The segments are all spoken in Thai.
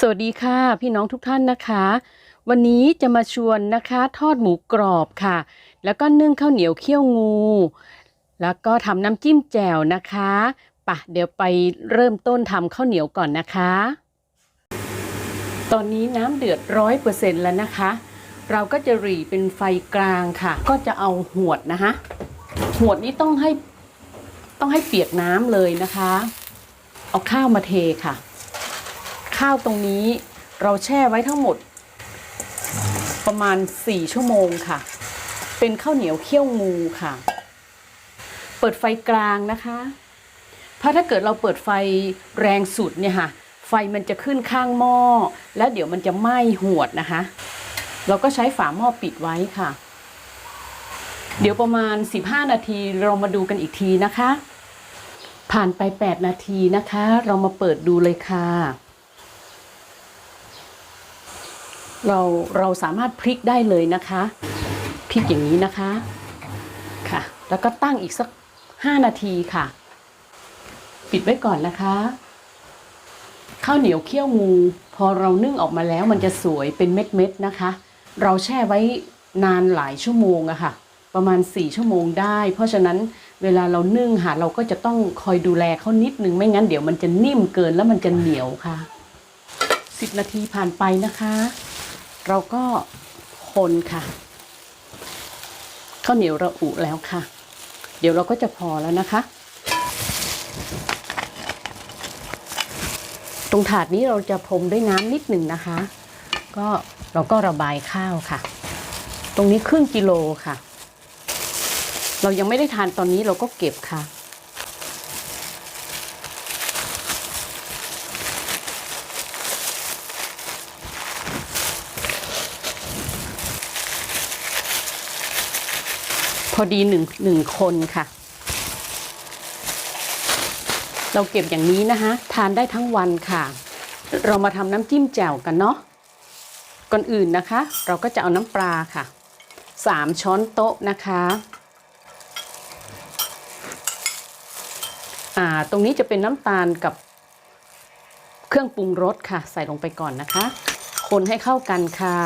สวัสดีค่ะ พี่น้องทุกท่านนะคะ วันนี้จะมาชวนนะคะทอดหมูกรอบค่ะ แล้วก็นึ่งข้าวเหนียวเคี่ยวงู แล้วก็ทำน้ำจิ้มแจ่วนะคะปะเดี๋ยวไปเริ่มต้นทำข้าวเหนียวก่อนนะคะ ตอนนี้น้ำเดือดร้อยเปอร์เซ็นต์แล้วนะคะ เราก็จะหรี่เป็นไฟกลางค่ะ ก็จะเอาหวดนะคะหวดนี้ต้องให้ต้องให้เปียกน้ำเลยนะคะ เอาข้าวมาเทค่ะ ข้าวตรงนี้เราแช่ไว้ทั้งหมด ประมาณ 4 ชั่วโมงค่ะ เป็นข้าวเหนียวเคี่ยวงูค่ะ เปิดไฟกลางนะคะเพราะถ้าเกิดเราเปิดไฟแรงสุดเนี่ยค่ะ ไฟมันจะขึ้นข้างหม้อ แล้วเดี๋ยวมันจะไหม้หวดนะคะ เราก็ใช้ฝาหม้อปิดไว้ค่ะ เดี๋ยวประมาณ 15 นาทีเรามาดูกันอีกทีนะคะ ผ่านไป 8 นาทีนะคะ เรามาเปิดดูเลยค่ะ เราเราสามารถพลิกได้เลยนะคะพลิกอย่างนี้นะคะค่ะ แล้วก็ตั้งอีกสัก 5 นาทีค่ะ ปิดไว้ก่อนนะคะข้าวเหนียวเคี่ยวงู พอเรานึ่งออกมาแล้วมันจะสวยเป็นเม็ดๆนะคะ เราแช่ไว้นานหลายชั่วโมงอะค่ะ ประมาณ 4 ชั่วโมงได้ เพราะฉะนั้นเวลาเรานึ่งค่ะเราก็จะต้องคอยดูแลเขานิดนึงไม่งั้นเดี๋ยวมันจะนิ่มเกินแล้วมันจะเหนียวค่ะ 10 นาทีผ่านไปนะคะ เราก็คนค่ะข้าวเหนียวระอุแล้วค่ะ เดี๋ยวเราก็จะพอแล้วนะคะ ตรงถาดนี้เราจะพรมด้วยน้ำนิดหนึ่งนะคะ ก็เราก็ระบายข้าวค่ะ ตรงนี้ครึ่งกิโลค่ะ เรายังไม่ได้ทานตอนนี้เราก็เก็บค่ะ พอดีหนึ่งหนึ่งคนค่ะ เราเก็บอย่างนี้นะคะ ทานได้ทั้งวันค่ะ เรามาทำน้ำจิ้มแจ่วกันเนาะก่อนอื่นนะคะ เราก็จะเอาน้ำปลาค่ะสามช้อนโต๊ะนะคะอ่าตรงนี้จะเป็นน้ำตาลกับเครื่องปรุงรสค่ะ ใส่ลงไปก่อนนะคะ คนให้เข้ากันค่ะ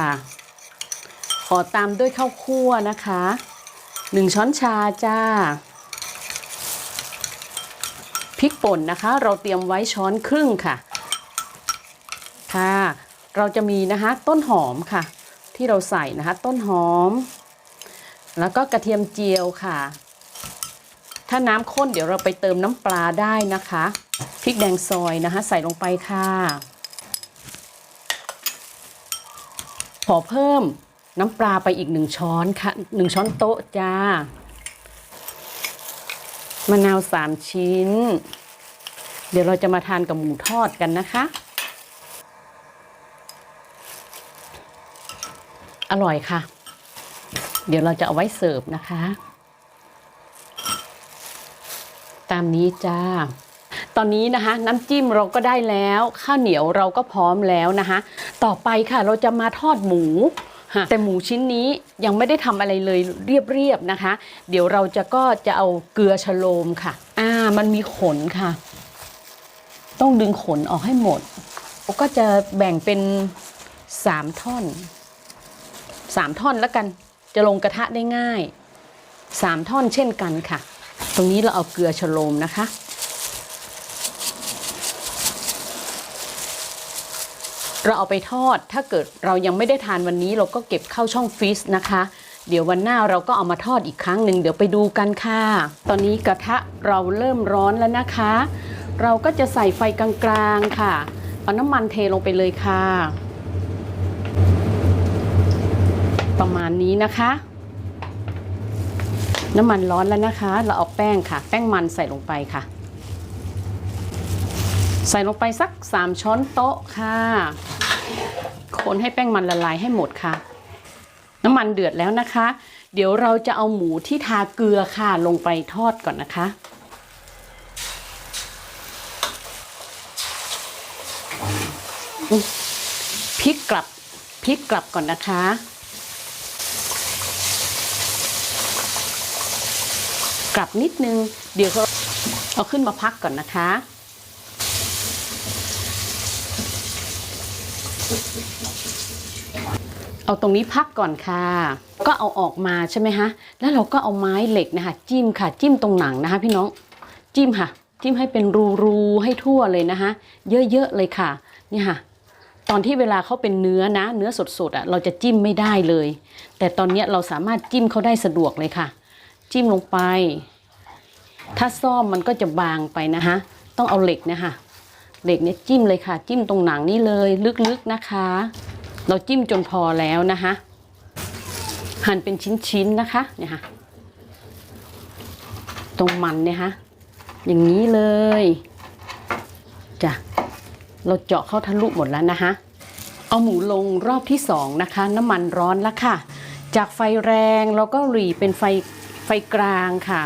ขอตามด้วยข้าวคั่วนะคะ หนึ่งช้อนชาจ้าพริกป่นนะคะ เราเตรียมไว้ช้อนครึ่งค่ะ ค่ะ เราจะมีนะคะต้นหอมค่ะ ที่เราใส่นะคะ ต้นหอม แล้วก็กระเทียมเจียวค่ะ ถ้าน้ำข้นเดี๋ยวเราไปเติมน้ำปลาได้นะคะพริกแดงซอยนะคะ ใส่ลงไปค่ะ ขอเพิ่ม น้ำปลาไปอีกหนึ่งช้อนค่ะหนึ่งช้อนโต๊ะจ้ามะนาวสามชิ้น เดี๋ยวเราจะมาทานกับหมูทอดกันนะคะ อร่อยค่ะ เดี๋ยวเราจะเอาไว้เสิร์ฟนะคะ ตามนี้จ้าตอนนี้นะคะน้ำจิ้มเราก็ได้แล้ว ข้าวเหนียวเราก็พร้อมแล้วนะคะ ต่อไปค่ะเราจะมาทอดหมู แต่หมูชิ้นนี้ยังไม่ได้ทำอะไรเลยเรียบๆนะคะ เดี๋ยวเราจะก็จะเอาเกลือชะโลมค่ะ อ่ามันมีขนค่ะ ต้องดึงขนออกให้หมด ก็จะแบ่งเป็นสามท่อนสามท่อนแล้วกัน จะลงกระทะได้ง่ายสามท่อนเช่นกันค่ะ ตรงนี้เราเอาเกลือชะโลมนะคะ เราเอาไปทอด ถ้าเกิดเรายังไม่ได้ทานวันนี้เราก็เก็บเข้าช่องฟรีซนะคะ เดี๋ยววันหน้าเราก็เอามาทอดอีกครั้งหนึ่งเดี๋ยวไปดูกันค่ะ ตอนนี้กระทะเราเริ่มร้อนแล้วนะคะ เราก็จะใส่ไฟกลางๆค่ะ เอาน้ำมันเทลงไปเลยค่ะ ประมาณนี้นะคะ น้ำมันร้อนแล้วนะคะ เราเอาแป้งค่ะ แป้งมันใส่ลงไปค่ะ ใส่ลงไปสัก 3 ช้อนโต๊ะค่ะ คนให้แป้งมันละลายให้หมดค่ะ น้ำมันเดือดแล้วนะคะ เดี๋ยวเราจะเอาหมูที่ทาเกลือค่ะลงไปทอดก่อนนะคะพลิกกลับพลิกกลับก่อนนะคะ กลับนิดนึง เดี๋ยวเขาเอาขึ้นมาพักก่อนนะคะ เอาตรงนี้พักก่อนค่ะ ก็เอาออกมาใช่ไหมคะแล้วเราก็เอาไม้เหล็กนะคะ จิ้มค่ะ จิ้มตรงหนังนะคะ พี่น้อง จิ้มค่ะ จิ้มให้เป็นรูๆให้ทั่วเลยนะคะ เยอะๆเลยค่ะ นี่ค่ะ ตอนที่เวลาเขาเป็นเนื้อนะ เนื้อสดๆอะ เราจะจิ้มไม่ได้เลย แต่ตอนนี้เราสามารถจิ้มเขาได้สะดวกเลยค่ะ จิ้มลงไป ถ้าซ่อมมันก็จะบางไปนะคะ ต้องเอาเหล็กนะคะ เหล็กเนี่ยจิ้มเลยค่ะ จิ้มตรงหนังนี่เลยลึกๆนะคะ เราจิ้มจนพอแล้วนะคะหั่นเป็นชิ้นๆนะคะเนี่ยค่ะตรงมันเนี่ยค่ะอย่างนี้เลยจ้ะเราเจาะเข้าทะลุหมดแล้วนะคะ เอาหมูลงรอบที่สองนะคะ น้ำมันร้อนแล้วค่ะ จากไฟแรงเราก็หรี่เป็นไฟไฟกลางค่ะ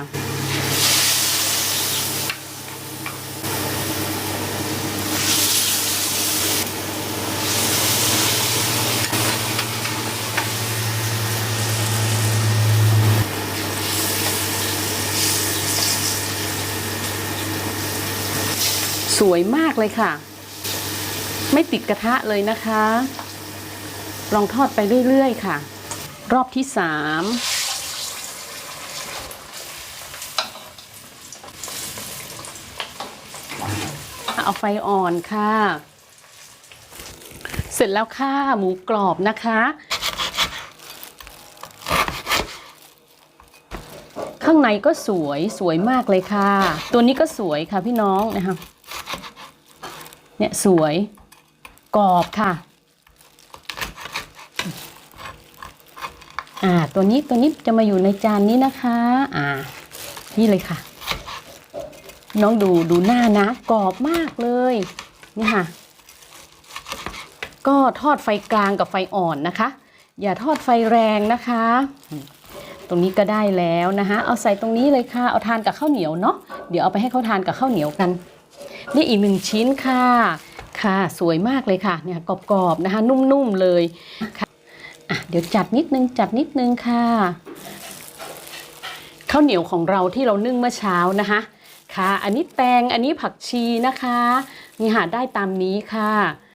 สวยมากเลยค่ะ ไม่ติดกระทะเลยนะคะ ลองทอดไปเรื่อยๆค่ะ รอบที่สามเอาไฟอ่อนค่ะ เสร็จแล้วค่ะหมูกรอบนะคะ ข้างในก็สวยสวยมากเลยค่ะ ตัวนี้ก็สวยค่ะพี่น้องนะคะ เนี่ยสวยกรอบค่ะอ่าตัวนี้ตัวนี้จะมาอยู่ในจานนี้นะคะ อ่า นี่เลยค่ะ น้องดูดูหน้านะกรอบมากเลยนี่ค่ะ ก็ทอดไฟกลางกับไฟอ่อนนะคะ อย่าทอดไฟแรงนะคะ ตรงนี้ก็ได้แล้วนะคะ เอาใส่ตรงนี้เลยค่ะเอาทานกับข้าวเหนียวเนาะเดี๋ยวเอาไปให้เขาทานกับข้าวเหนียวกัน นี่อีกหนึ่งชิ้นค่ะ ค่ะสวยมากเลยค่ะเนี่ยกรอบๆนะคะ นุ่มๆเลยค่ะะเดี๋ยวจัดนิดนึงจัดนิดนึงค่ะข้าวเหนียวของเราที่เรานึ่งเมื่อเช้านะคะค่ะ อันนี้แตงอันนี้ผักชีนะคะ นี่หาได้ตามนี้ค่ะ